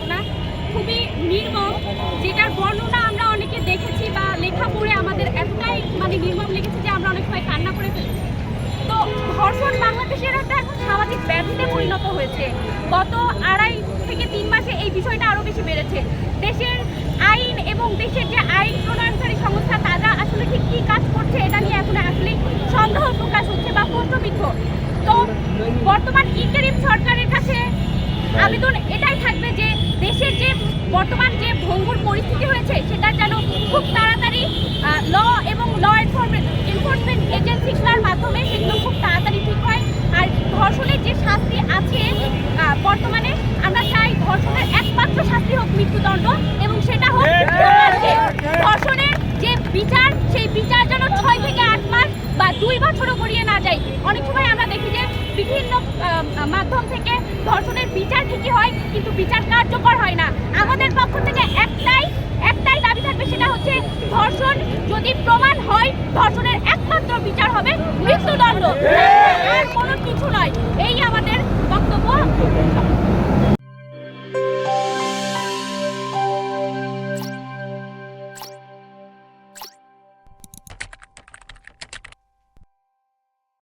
ঘটনা খুবই নির্মম যেটার বর্ণনা আমরা অনেকে দেখেছি বা লেখা পড়ে আমাদের এতটাই মানে নির্মম লেগেছে যে আমরা অনেক সময় কান্না করে ফেলেছি। তো ধর্ষণ বাংলাদেশের একটা এখন সামাজিক ব্যাধিতে পরিণত হয়েছে। গত আড়াই থেকে তিন মাসে এই বিষয়টা আরও বেশি বেড়েছে। দেশের আইন এবং দেশের যে আইন প্রণয়নকারী সংস্থা তারা আসলে ঠিক কী কাজ করছে এটা নিয়ে এখন আসলে সন্দেহ প্রকাশ হচ্ছে বা প্রশ্নবিদ্ধ। তো বর্তমান ইন্টারিম সরকারের কাছে আবেদন যে বর্তমান যে ভঙ্গুর পরিস্থিতি হয়েছে সেটা যেন খুব তাড়াতাড়ি ল এবং ল এনফোর্সমেন্ট এনফোর্সমেন্ট এজেন্সিগুলোর মাধ্যমে সেগুলো খুব তাড়াতাড়ি ঠিক হয়। আর ধর্ষণের যে শাস্তি আছে বর্তমানে আমরা চাই ধর্ষণের একমাত্র শাস্তি হোক মৃত্যুদণ্ড এবং সেটা হোক। ধর্ষণের যে বিচার সেই বিচার যেন ছয় থেকে আট মাস বা দুই বছরও গড়িয়ে না যায়। অনেক সময় আমরা দেখি যে বিভিন্ন মাধ্যম থেকে ধর্ষণের বিচার ঠিকই হয় কিন্তু বিচার কার্যকর হয় না। আমাদের পক্ষ থেকে একটাই একটাই দাবি থাকবে, সেটা হচ্ছে ধর্ষণ। যদি প্রমাণ হয়, ধর্ষণের একমাত্র বিচার হবে মৃত্যুদণ্ড।